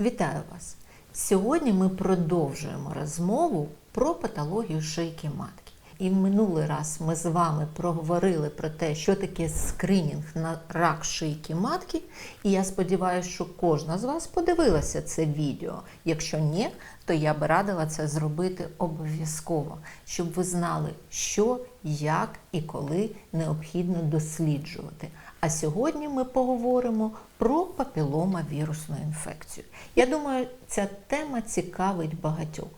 Вітаю вас! Сьогодні ми продовжуємо розмову про патологію шийки матки. І в минулий раз ми з вами проговорили про те, що таке скринінг на рак шийки матки. І я сподіваюся, що кожна з вас подивилася це відео. Якщо ні, то я би радила це зробити обов'язково, щоб ви знали, що, як і коли необхідно досліджувати. А сьогодні ми поговоримо про папіломавірусну інфекцію. Я думаю, ця тема цікавить багатьох.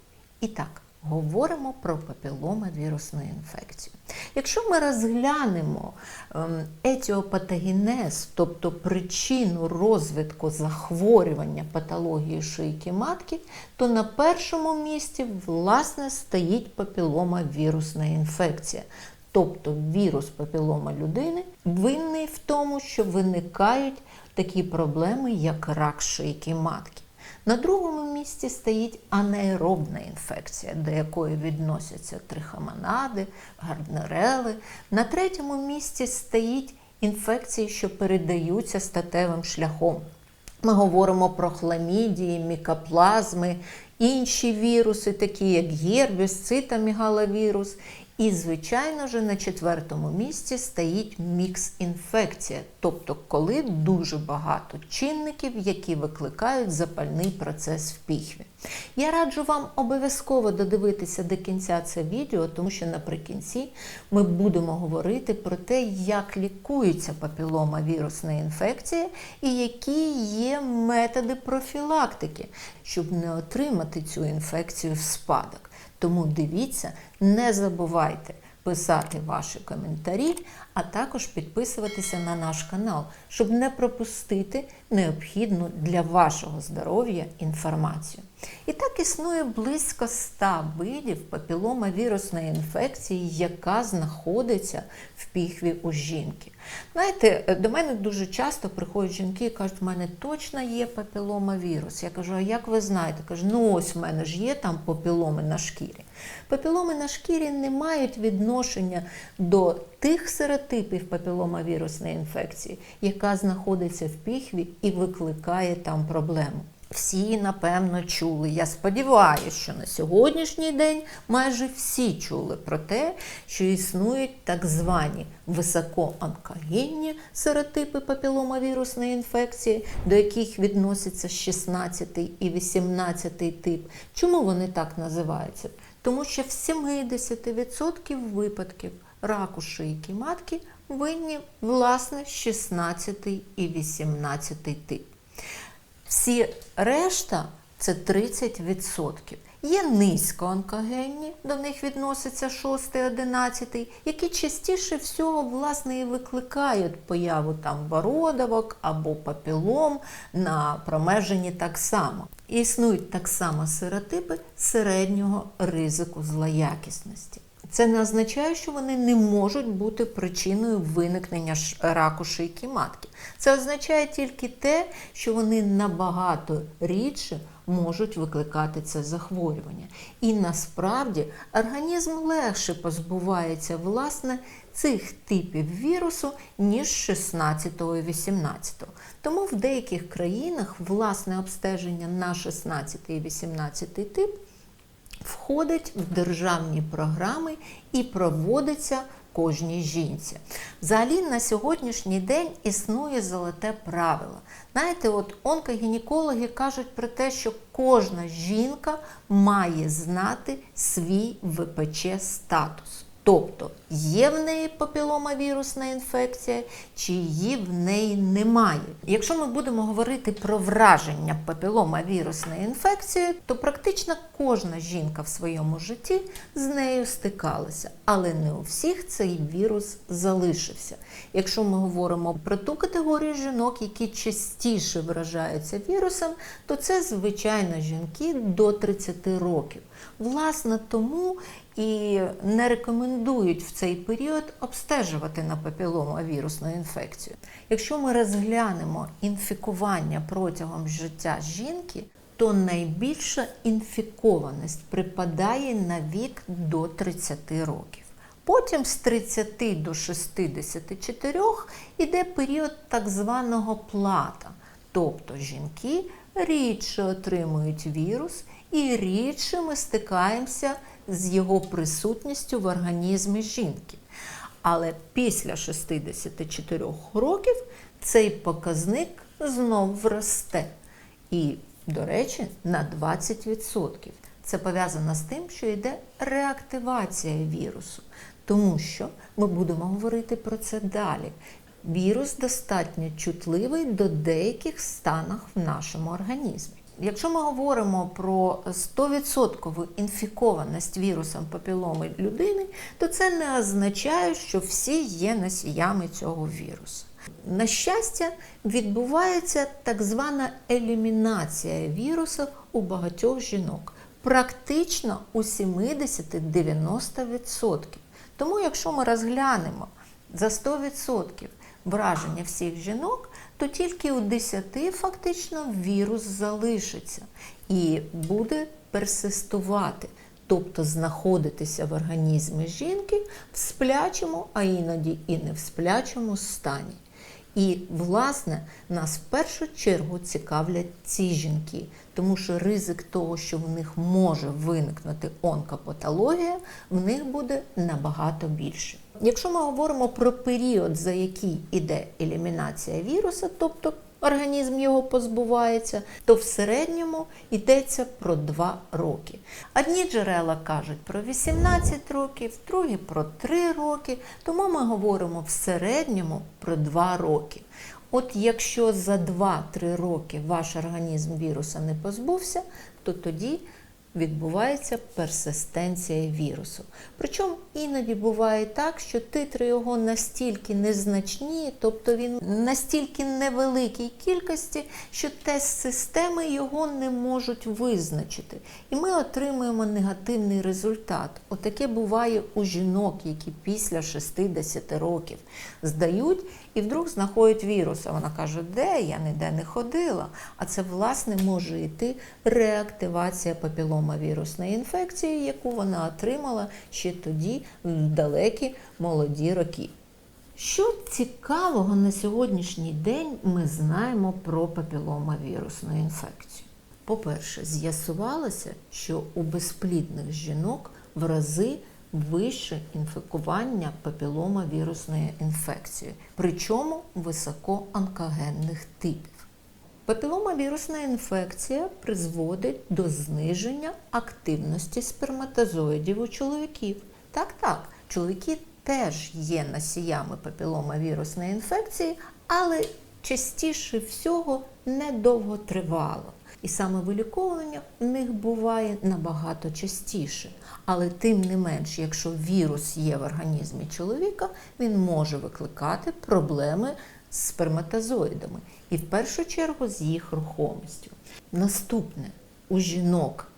І так, говоримо про папіломавірусну інфекцію. Якщо ми розглянемо ем, етіопатогенез, тобто причину розвитку захворювання патології шийки матки, то на першому місці власне стоїть папіломавірусна інфекція. Тобто вірус папілома людини винний в тому, що виникають такі проблеми, як рак шийки матки. На другому місці стоїть анаеробна інфекція, до якої відносяться трихомонади, гарднерели. На третьому місці стоїть інфекції, що передаються статевим шляхом. Ми говоримо про хламідії, мікоплазми, інші віруси, такі як гербіс, цитомегаловірус. І, звичайно ж, на четвертому місці стоїть мікс-інфекція, тобто коли дуже багато чинників, які викликають запальний процес в піхві. Я раджу вам обов'язково додивитися до кінця це відео, тому що наприкінці ми будемо говорити про те, як лікується папілома вірусна інфекція і які є методи профілактики, щоб не отримати цю інфекцію в спадок. Тому дивіться, не забувайте писати ваші коментарі, а також підписуватися на наш канал, щоб не пропустити необхідну для вашого здоров'я інформацію. І так існує близько 100 видів папіломавірусної інфекції, яка знаходиться в піхві у жінки. Знаєте, до мене дуже часто приходять жінки і кажуть, в мене точно є папіломавірус. Я кажу, а як ви знаєте? Кажу, ну ось в мене ж є там папіломи на шкірі. Папіломи на шкірі не мають відношення до тих серотипів папіломавірусної інфекції, яка знаходиться в піхві і викликає там проблему. Всі, напевно, чули. Я сподіваюся, що на сьогоднішній день майже всі чули про те, що існують так звані високоонкогенні серотипи папіломавірусної інфекції, до яких відносяться 16 і 18 тип. Чому вони так називаються? Тому що в 70% випадків раку шийки матки винні власне 16 і 18 тип. Всі решта це 30%. Є низькоонкогенні, до них відноситься 6, 11, які частіше всього власне і викликають появу там бородавок або папілом на промеженні так само. І існують так само серотипи середнього ризику злоякісності. Це не означає, що вони не можуть бути причиною виникнення раку шийки матки. Це означає тільки те, що вони набагато рідше можуть викликати це захворювання. І насправді організм легше позбувається власне цих типів вірусу, ніж 16 і 18. Тому в деяких країнах власне обстеження на 16 і 18 тип входить в державні програми і проводиться кожній жінці. Взагалі на сьогоднішній день існує золоте правило. Знаєте, от онкогінекологи кажуть про те, що кожна жінка має знати свій ВПЧ статус. Тобто є в неї папіломавірусна інфекція, чи її в неї немає. Якщо ми будемо говорити про враження папіломавірусної інфекції, то практично кожна жінка в своєму житті з нею стикалася, але не у всіх цей вірус залишився. Якщо ми говоримо про ту категорію жінок, які частіше вражаються вірусом, то це звичайно жінки до 30 років. Власне, тому і не рекомендують в цей період обстежувати на папіломавірусну інфекцію. Якщо ми розглянемо інфікування протягом життя жінки, то найбільша інфікованість припадає на вік до 30 років. Потім з 30 до 64 йде період так званого плата, тобто жінки рідше отримують вірус і рідше ми стикаємося з його присутністю в організмі жінки. Але після 64 років цей показник знов росте. І, до речі, на 20%. Це пов'язано з тим, що йде реактивація вірусу, тому що ми будемо говорити про це далі. Вірус достатньо чутливий до деяких станах в нашому організмі. Якщо ми говоримо про 100% інфікованість вірусом папіломи людини, то це не означає, що всі є носіями цього вірусу. На щастя, відбувається так звана елімінація вірусу у багатьох жінок, практично у 70-90%. Тому, якщо ми розглянемо за 100% враження всіх жінок, то тільки у 10 фактично вірус залишиться і буде персистувати, тобто знаходитися в організмі жінки в сплячому, а іноді і не в сплячому стані. І, власне, нас в першу чергу цікавлять ці жінки, тому що ризик того, що в них може виникнути онкопатологія, в них буде набагато більше. Якщо ми говоримо про період, за який іде елімінація віруса, тобто організм його позбувається, то в середньому йдеться про 2 роки. Одні джерела кажуть про 18 років, другі про 3 роки, тому ми говоримо в середньому про 2 роки. От якщо за 2-3 роки ваш організм віруса не позбувся, то тоді відбувається персистенція вірусу. Причому іноді буває так, що титри його настільки незначні, тобто він настільки невеликій кількості, що тест-системи його не можуть визначити. І ми отримуємо негативний результат. Отаке буває у жінок, які після 60 років здають і вдруг знаходять вірус. А вона каже, де я ніде не ходила. А це, власне, може йти реактивація папіломавірусної інфекції, яку вона отримала ще тоді, в далекі молоді роки. Що цікавого на сьогоднішній день ми знаємо про папіломавірусну інфекцію? По-перше, з'ясувалося, що у безплідних жінок в рази вище інфікування папіломавірусною інфекцією, причому високоонкогенних типів. Папіломавірусна інфекція призводить до зниження активності сперматозоїдів у чоловіків. Так, так, чоловіки теж є носіями папіломавірусної інфекції, але частіше всього недовго тривало. І саме виліковування в них буває набагато частіше. Але тим не менш, якщо вірус є в організмі чоловіка, він може викликати проблеми з сперматозоїдами і в першу чергу з їх рухомістю. Наступне у жінок,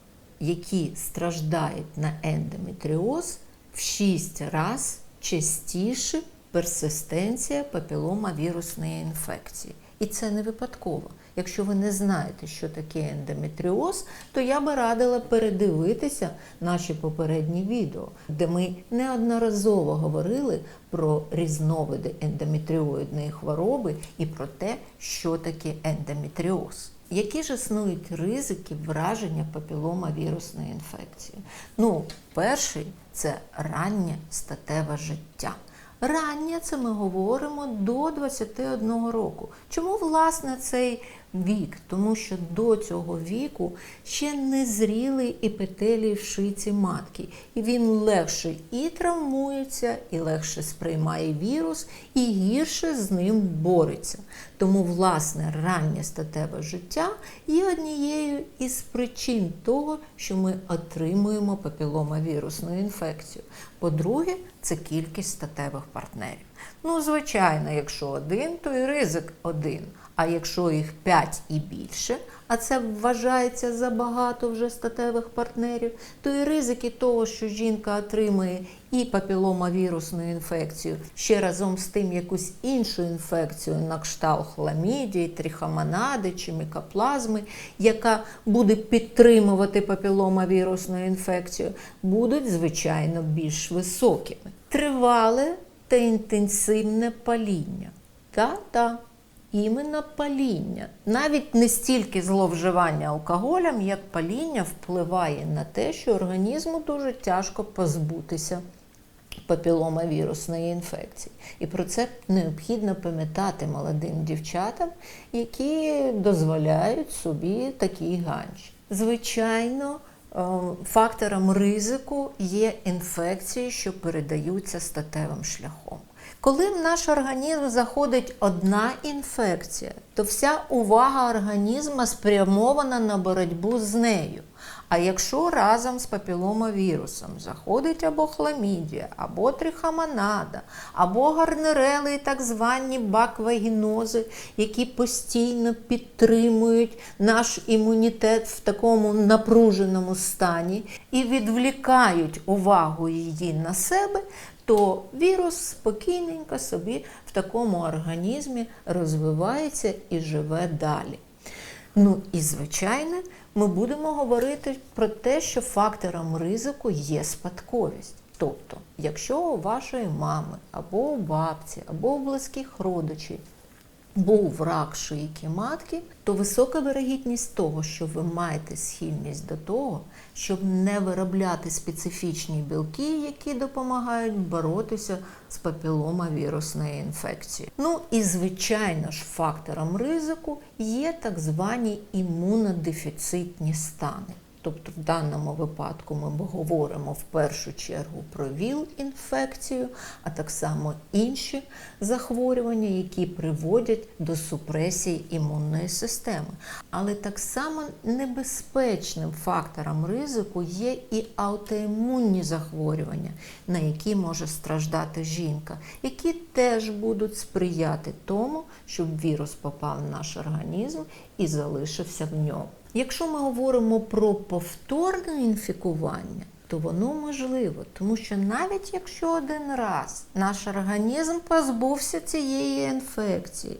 які страждають на ендометріоз, в 6 разів частіше персистенція папіломавірусної інфекції. І це не випадково. Якщо ви не знаєте, що таке ендометріоз, то я би радила передивитися наші попередні відео, де ми неодноразово говорили про різновиди ендометріоїдної хвороби і про те, що таке ендометріоз. Які ж існують ризики враження папіломавірусної інфекції? Ну, перший це раннє статеве життя. Раннє це ми говоримо до 21 року. Чому власне цей вік? Тому що до цього віку ще не зрілий епітелій в шиці матки, і він легше і травмується, і легше сприймає вірус, і гірше з ним бореться. Тому, власне, раннє статеве життя є однією із причин того, що ми отримуємо папіломавірусну інфекцію. По-друге, це кількість статевих партнерів. Ну, звичайно, якщо один, то і ризик один. А якщо їх 5 і більше, а це вважається забагато вже статевих партнерів, то і ризики того, що жінка отримує і папіломавірусну інфекцію, ще разом з тим якусь іншу інфекцію на кшталт хламідії, трихомонади чи мікоплазми, яка буде підтримувати папіломавірусну інфекцію, будуть, звичайно, більш високими. Тривале та інтенсивне паління. Та-та. іменно паління. Навіть не стільки зловживання алкоголем, як паління впливає на те, що організму дуже тяжко позбутися папіломавірусної інфекції. І про це необхідно пам'ятати молодим дівчатам, які дозволяють собі такий ганч. Звичайно, фактором ризику є інфекції, що передаються статевим шляхом. Коли в наш організм заходить одна інфекція, то вся увага організму спрямована на боротьбу з нею. А якщо разом з папіломавірусом заходить або хламідія, або трихомонада, або гарнерели, і так звані баквагінози, які постійно підтримують наш імунітет в такому напруженому стані і відвлікають увагу її на себе, то вірус спокійненько собі в такому організмі розвивається і живе далі. Ну і звичайно, ми будемо говорити про те, що фактором ризику є спадковість. Тобто, якщо у вашої мами або у бабці, або у близьких родичів був рак шийки матки, то висока вирогідність того, що ви маєте схильність до того, щоб не виробляти специфічні білки, які допомагають боротися з папіломавірусною інфекцією. Ну і звичайно ж, фактором ризику є так звані імунодефіцитні стани. Тобто в даному випадку ми говоримо в першу чергу про ВІЛ-інфекцію, а так само інші захворювання, які приводять до супресії імунної системи. Але так само небезпечним фактором ризику є і аутоімунні захворювання, на які може страждати жінка, які теж будуть сприяти тому, щоб вірус попав в наш організм і залишився в ньому. Якщо ми говоримо про повторне інфікування, то воно можливо, тому що навіть якщо один раз наш організм позбувся цієї інфекції,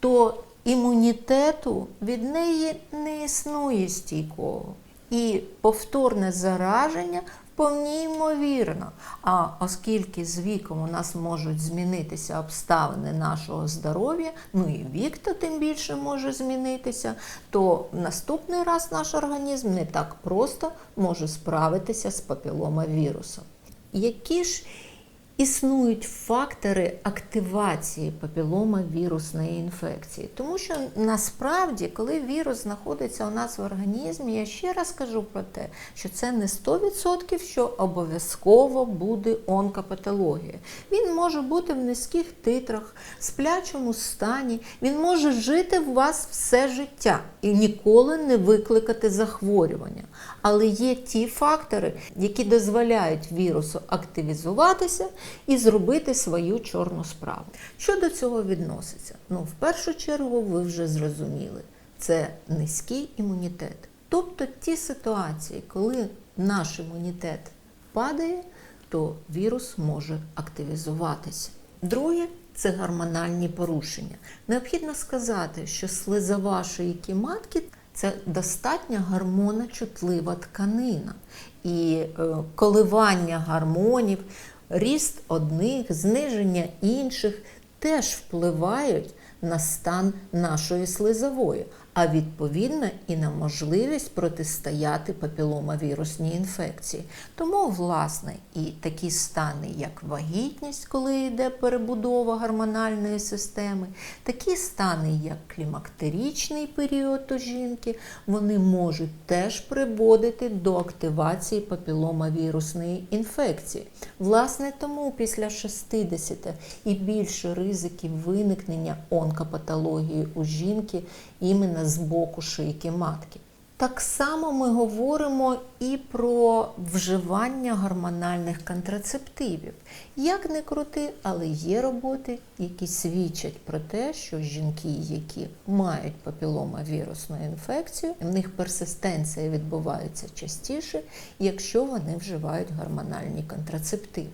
то імунітету від неї не існує стійкого. І повторне зараження вповні ймовірно. А оскільки з віком у нас можуть змінитися обставини нашого здоров'я, ну і вік то тим більше може змінитися, то наступний раз наш організм не так просто може справитися з папіломавірусом. Які ж існують фактори активації папіломавірусної інфекції. Тому що насправді, коли вірус знаходиться у нас в організмі, я ще раз кажу про те, що це не 100%, що обов'язково буде онкопатологія. Він може бути в низьких титрах, сплячому стані, він може жити в вас все життя і ніколи не викликати захворювання. Але є ті фактори, які дозволяють вірусу активізуватися і зробити свою чорну справу. Що до цього відноситься? Ну, в першу чергу, ви вже зрозуміли, це низький імунітет. Тобто ті ситуації, коли наш імунітет падає, то вірус може активізуватися. Друге це гормональні порушення. Необхідно сказати, що слизова шийки матки це достатньо гормоночутлива тканина. І е, коливання гормонів, ріст одних, зниження інших теж впливають на стан нашої слизової, а відповідно і на можливість протистояти папіломавірусній інфекції. Тому, власне, і такі стани, як вагітність, коли йде перебудова гормональної системи, такі стани, як клімактерічний період у жінки, вони можуть теж приводити до активації папіломавірусної інфекції. Власне, тому після 60 і більше ризиків виникнення онкопатології у жінки іменно з боку шийки матки. Так само ми говоримо і про вживання гормональних контрацептивів. Як не крути, але є роботи, які свідчать про те, що жінки, які мають папіломавірусну інфекцію, в них персистенція відбувається частіше, якщо вони вживають гормональні контрацептиви.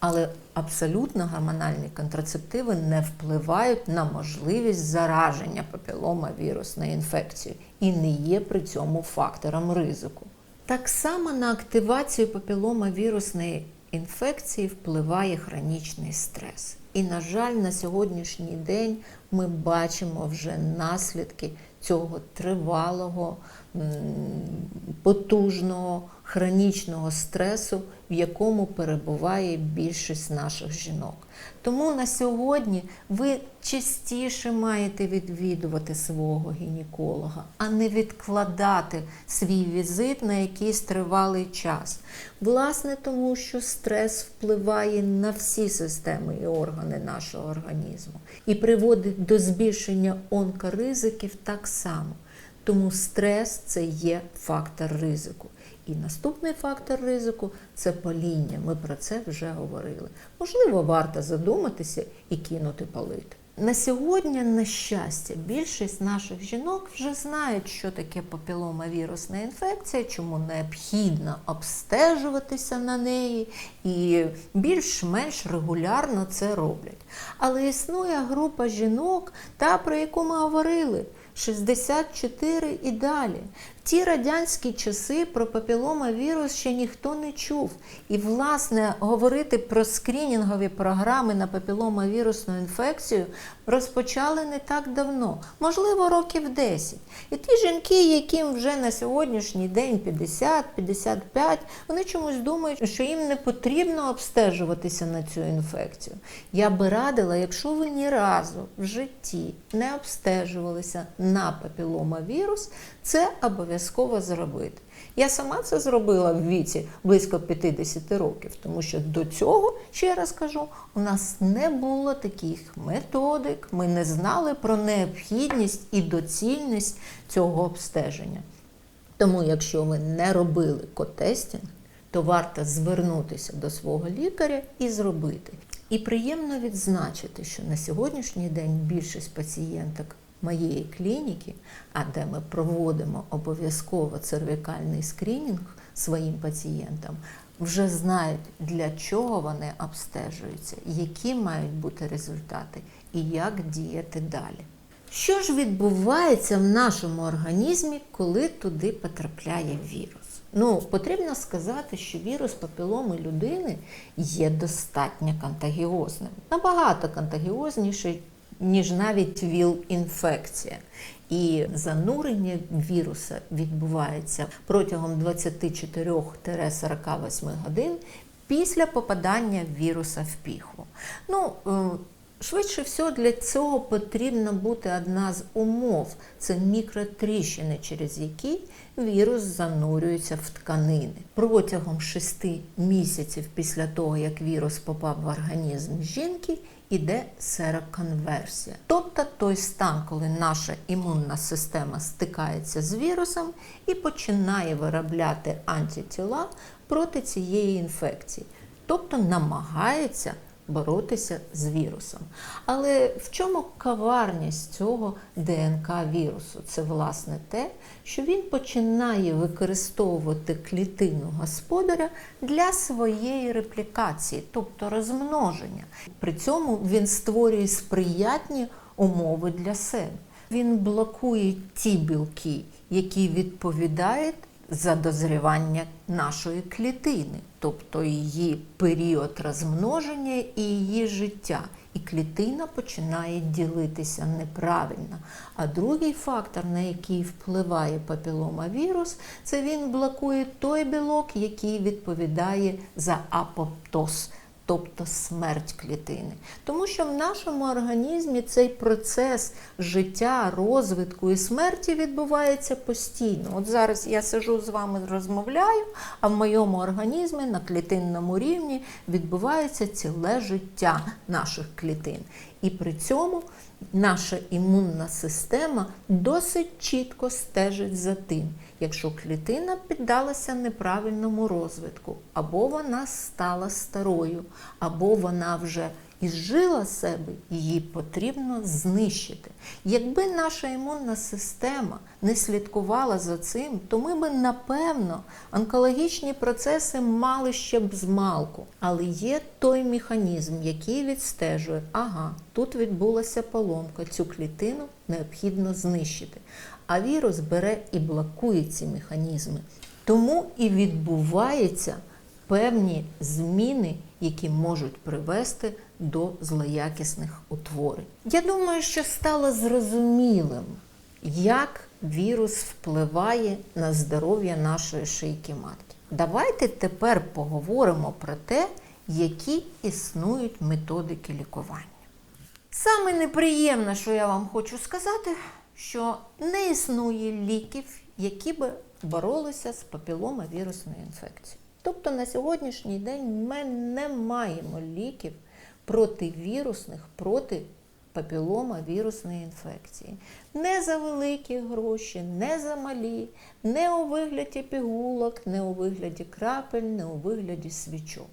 Але абсолютно гормональні контрацептиви не впливають на можливість зараження папіломавірусною інфекцією і не є при цьому фактором ризику. Так само на активацію папіломавірусної інфекції впливає хронічний стрес. І, на жаль, на сьогоднішній день ми бачимо вже наслідки цього тривалого, потужного, хронічного стресу, в якому перебуває більшість наших жінок. Тому на сьогодні ви частіше маєте відвідувати свого гінеколога, а не відкладати свій візит на якийсь тривалий час. Власне, тому що стрес впливає на всі системи і органи нашого організму і приводить до збільшення онкоризиків так само. Тому стрес це є фактор ризику. І наступний фактор ризику це паління. Ми про це вже говорили. Можливо, варто задуматися і кинути палити. На сьогодні, на щастя, більшість наших жінок вже знають, що таке папіломавірусна інфекція, чому необхідно обстежуватися на неї, і більш-менш регулярно це роблять. Але існує група жінок, та про яку ми говорили. 64 і далі. В ті радянські часи про папіломавірус ще ніхто не чув. І, власне, говорити про скринінгові програми на папіломавірусну інфекцію розпочали не так давно, можливо, років 10. І ті жінки, яким вже на сьогоднішній день 50-55, вони чомусь думають, що їм не потрібно обстежуватися на цю інфекцію. Я би радила, якщо ви ні разу в житті не обстежувалися на папіломавірус, це обов'язково зробити. Я сама це зробила в віці близько 50 років, тому що до цього, ще раз кажу, у нас не було таких методик, ми не знали про необхідність і доцільність цього обстеження. Тому, якщо ви не робили котестінг, то варто звернутися до свого лікаря і зробити. І приємно відзначити, що на сьогоднішній день більшість пацієнток моєї клініки, а де ми проводимо обов'язково цервікальний скринінг своїм пацієнтам, вже знають, для чого вони обстежуються, які мають бути результати і як діяти далі. Що ж відбувається в нашому організмі, коли туди потрапляє вірус? Ну, потрібно сказати, що вірус папіломи людини є достатньо контагіозним, набагато контагіозніший, ніж навіть ВІЛ-інфекція. І занурення віруса відбувається протягом 24-48 годин після попадання віруса в піхву. Ну, е, Швидше всього, для цього потрібна бути одна з умов це мікротріщини, через які вірус занурюється в тканини. Протягом 6 місяців після того, як вірус попав в організм жінки, іде сероконверсія. Тобто той стан, коли наша імунна система стикається з вірусом і починає виробляти антитіла проти цієї інфекції, тобто намагається боротися з вірусом. Але в чому коварність цього ДНК вірусу? Це власне те, що він починає використовувати клітину господаря для своєї реплікації, тобто розмноження. При цьому він створює сприятні умови для себе. Він блокує ті білки, які відповідають за дозрівання нашої клітини, тобто її період розмноження і її життя. І клітина починає ділитися неправильно. А другий фактор, на який впливає папіломавірус, це він блокує той білок, який відповідає за апоптоз. Тобто смерть клітини. Тому що в нашому організмі цей процес життя, розвитку і смерті відбувається постійно. От зараз я сижу з вами розмовляю, а в моєму організмі на клітинному рівні відбувається ціле життя наших клітин. І при цьому наша імунна система досить чітко стежить за тим, якщо клітина піддалася неправильному розвитку, або вона стала старою, або вона вже ізжила себе, її потрібно знищити. Якби наша імунна система не слідкувала за цим, то ми би, напевно, онкологічні процеси мали ще б змалку. Але є той механізм, який відстежує, ага, тут відбулася поломка, цю клітину необхідно знищити. А вірус бере і блокує ці механізми. Тому і відбуваються певні зміни, які можуть привести до злоякісних утворень. Я думаю, що стало зрозумілим, як вірус впливає на здоров'я нашої шийки матки. Давайте тепер поговоримо про те, які існують методики лікування. Саме неприємне, що я вам хочу сказати, що не існує ліків, які би боролися з папіломавірусною інфекцією. Тобто на сьогоднішній день ми не маємо ліків противірусних проти папілома вірусної інфекції. Не за великі гроші, не за малі, не у вигляді пігулок, не у вигляді крапель, не у вигляді свічок.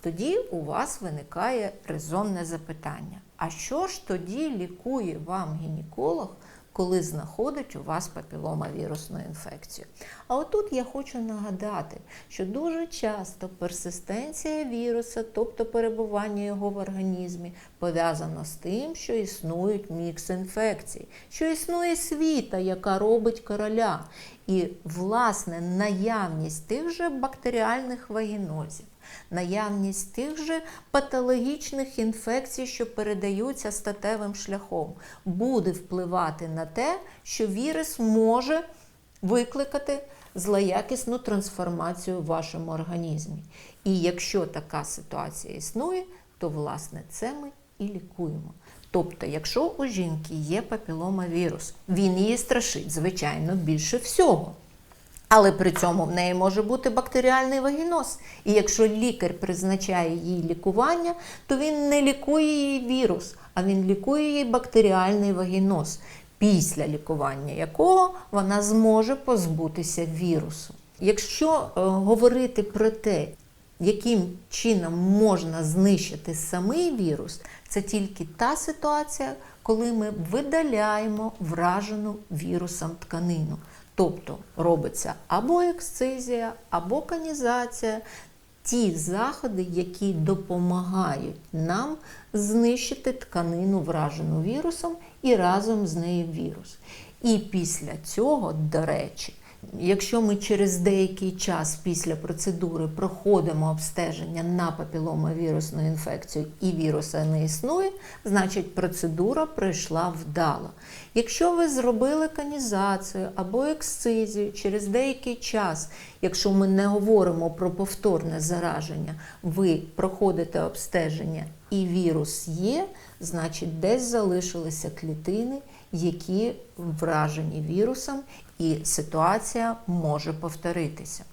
Тоді у вас виникає резонне запитання: а що ж тоді лікує вам гінеколог, коли знаходить у вас папіломавірусну інфекцію? А отут я хочу нагадати, що дуже часто персистенція віруса, тобто перебування його в організмі, пов'язана з тим, що існують мікс інфекцій, що існує світа, яка робить короля. І, власне, наявність тих же бактеріальних вагінозів, наявність тих же патологічних інфекцій, що передаються статевим шляхом, буде впливати на те, що вірус може викликати злоякісну трансформацію в вашому організмі. І якщо така ситуація існує, то власне це ми і лікуємо. Тобто, якщо у жінки є папіломавірус, він її страшить, звичайно, більше всього. Але при цьому в неї може бути бактеріальний вагіноз. І якщо лікар призначає їй лікування, то він не лікує їй вірус, а він лікує їй бактеріальний вагіноз, після лікування якого вона зможе позбутися вірусу. Якщо е, говорити про те, яким чином можна знищити самий вірус, це тільки та ситуація, коли ми видаляємо вражену вірусом тканину. Тобто робиться або ексцизія, або канізація, ті заходи, які допомагають нам знищити тканину, вражену вірусом, і разом з нею вірус. І після цього, до речі, Якщо ми через деякий час після процедури проходимо обстеження на папіломавірусну інфекцію і віруса не існує, значить процедура пройшла вдало. Якщо ви зробили канізацію або ексцизію через деякий час, якщо ми не говоримо про повторне зараження, ви проходите обстеження і вірус є, значить десь залишилися клітини, які вражені вірусом, і ситуація може повторитися.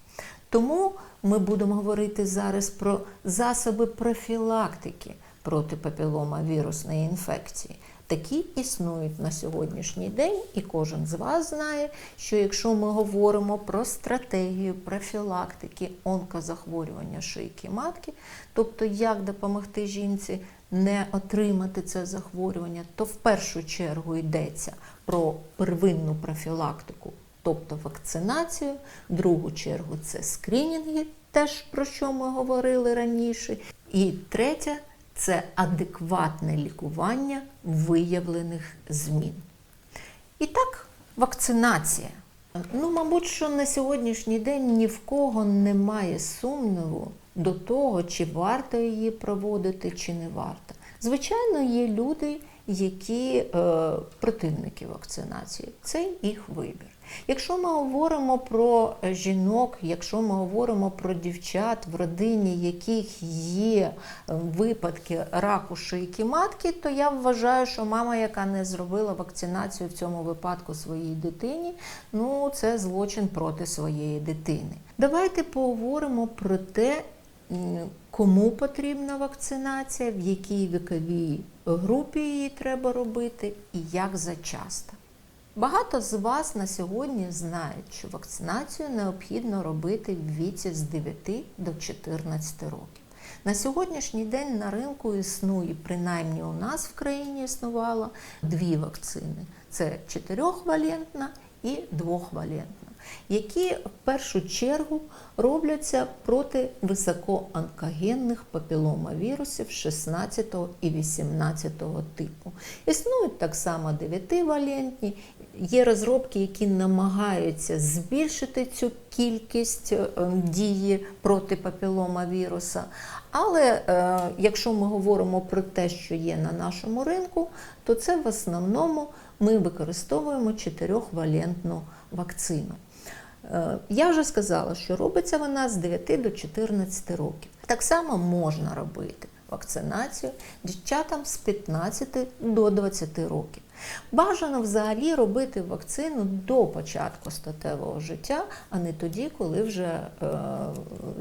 Тому ми будемо говорити зараз про засоби профілактики проти папіломавірусної інфекції. Такі існують на сьогоднішній день, і кожен з вас знає, що якщо ми говоримо про стратегію профілактики онкозахворювання шийки матки, тобто як допомогти жінці не отримати це захворювання, то в першу чергу йдеться про первинну профілактику, тобто вакцинацію, в другу чергу це скринінги, теж про що ми говорили раніше. І третя це адекватне лікування виявлених змін. І так, вакцинація. Ну, мабуть, що на сьогоднішній день ні в кого немає сумніву до того, чи варто її проводити, чи не варто. Звичайно, є люди, які е, противники вакцинації. Це їх вибір. Якщо ми говоримо про жінок, якщо ми говоримо про дівчат, в родині яких є випадки раку шийки матки, то я вважаю, що мама, яка не зробила вакцинацію в цьому випадку своїй дитині, ну це злочин проти своєї дитини. Давайте поговоримо про те, кому потрібна вакцинація, в якій віковій групі її треба робити і як зачасто. Багато з вас на сьогодні знають, що вакцинацію необхідно робити в віці з 9 до 14 років. На сьогоднішній день на ринку існує, принаймні у нас в країні існувало дві вакцини: це чотирьохвалентна і двохвалентна, які в першу чергу робляться проти високоонкогенних папіломавірусів 16 і 18 типу. Існують так само 9-валентні Є розробки, які намагаються збільшити цю кількість е, дії проти папіломавіруса. Але е, якщо ми говоримо про те, що є на нашому ринку, то це в основному ми використовуємо чотирьохвалентну вакцину. Е, Я вже сказала, що робиться вона з 9 до 14 років. Так само можна робити вакцинацію дівчатам з 15 до 20 років. Бажано взагалі робити вакцину до початку статевого життя, а не тоді, коли вже е,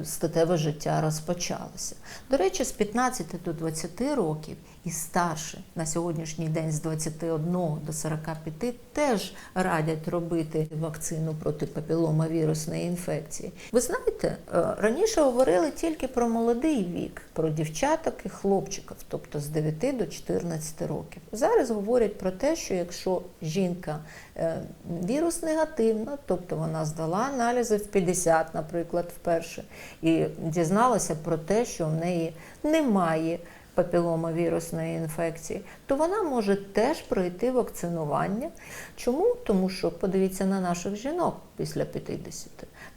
статеве життя розпочалося. До речі, з 15 до 20 років і старше на сьогоднішній день з 21 до 45 теж радять робити вакцину проти папіломавірусної інфекції. Ви знаєте, е, раніше говорили тільки про молодий вік, про дівчаток і хлопчиків, тобто з 9 до 14 років. Зараз говорять про те, що якщо жінка е, вірус негативна, тобто вона здала аналізи в 50, наприклад, вперше, і дізналася про те, що в неї немає папіломавірусної інфекції, то вона може теж пройти вакцинування. Чому? Тому що подивіться на наших жінок після 50.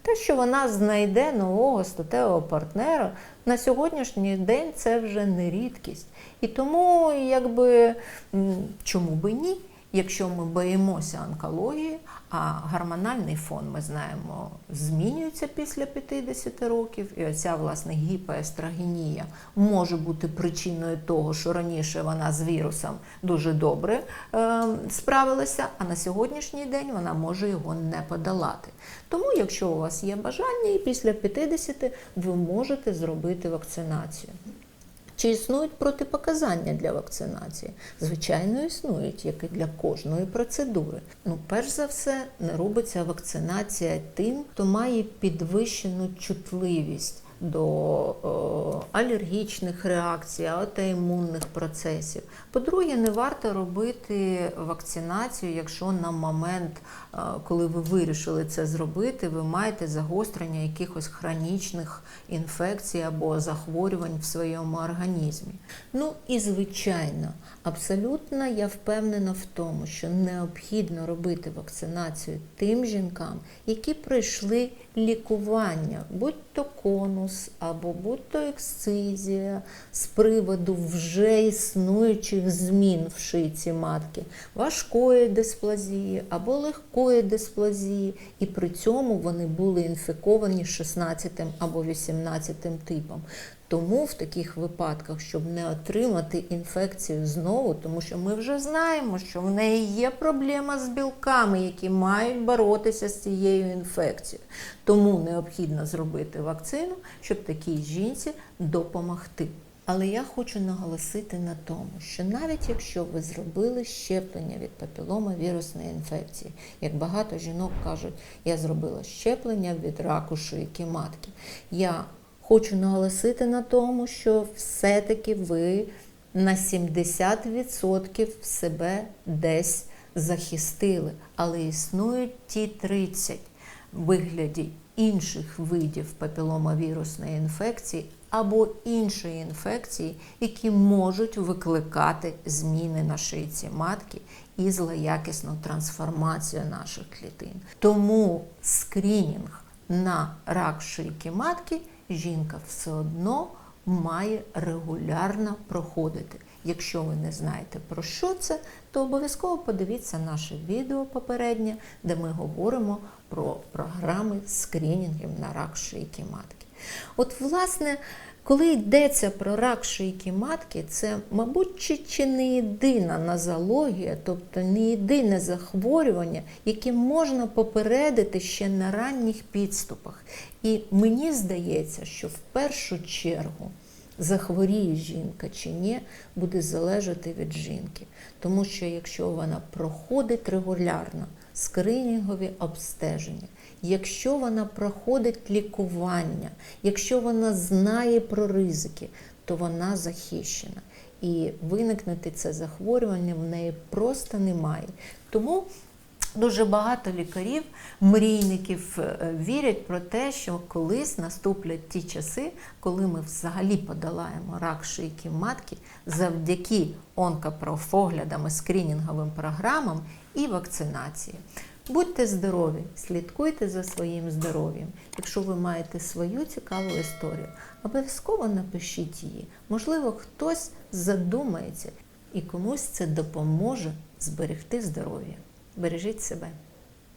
Те, що вона знайде нового статевого партнера, на сьогоднішній день це вже не рідкість. І тому, якби чому би ні? Якщо ми боїмося онкології, а гормональний фон, ми знаємо, змінюється після 50 років, і оця власне гіпоестрогенія може бути причиною того, що раніше вона з вірусом дуже добре е, справилася, а на сьогоднішній день вона може його не подолати. Тому, якщо у вас є бажання, і після 50 ви можете зробити вакцинацію. Чи існують протипоказання для вакцинації? Звичайно, існують, як і для кожної процедури. Ну, перш за все, не робиться вакцинація тим, хто має підвищену чутливість до е, алергічних реакцій, аутоімунних процесів. По-друге, не варто робити вакцинацію, якщо на момент, е, коли ви вирішили це зробити, ви маєте загострення якихось хронічних інфекцій або захворювань в своєму організмі. Ну і звичайно, абсолютно я впевнена в тому, що необхідно робити вакцинацію тим жінкам, які пройшли лікування, будь-то конус або будь-то ексцизія з приводу вже існуючих змін в шийці матки, важкої дисплазії або легкої дисплазії, і при цьому вони були інфіковані 16 або 18 типом. Тому в таких випадках, щоб не отримати інфекцію знову, тому що ми вже знаємо, що в неї є проблема з білками, які мають боротися з цією інфекцією. Тому необхідно зробити вакцину, щоб такій жінці допомогти. Але я хочу наголосити на тому, що навіть якщо ви зробили щеплення від папіломавірусної інфекції, як багато жінок кажуть, я зробила щеплення від раку шийки матки. Я Хочу наголосити на тому, що все-таки ви на 70% себе десь захистили, але існують ті 30 в вигляді інших видів папіломавірусної інфекції або іншої інфекції, які можуть викликати зміни на шийці матки і злоякісну трансформацію наших клітин. Тому скринінг на рак шийки матки жінка все одно має регулярно проходити. Якщо ви не знаєте про що це, то обов'язково подивіться наше відео попереднє, де ми говоримо про програми скринінгів на рак шийки матки. От, власне, коли йдеться про рак шийки матки, це, мабуть, чи, чи не єдина нозологія, тобто не єдине захворювання, яке можна попередити ще на ранніх підступах. І мені здається, що в першу чергу захворіє жінка чи ні, буде залежати від жінки. Тому що якщо вона проходить регулярно скринінгові обстеження, якщо вона проходить лікування, якщо вона знає про ризики, то вона захищена. І виникнути це захворювання в неї просто немає. Тому Дуже багато лікарів, мрійників е, вірять про те, що колись наступлять ті часи, коли ми взагалі подолаємо рак шийки матки завдяки онкопрофоглядам і скринінговим програмам, і вакцинації. Будьте здорові, слідкуйте за своїм здоров'ям. Якщо ви маєте свою цікаву історію, обов'язково напишіть її. Можливо, хтось задумається і комусь це допоможе зберегти здоров'я. Бережіть себе.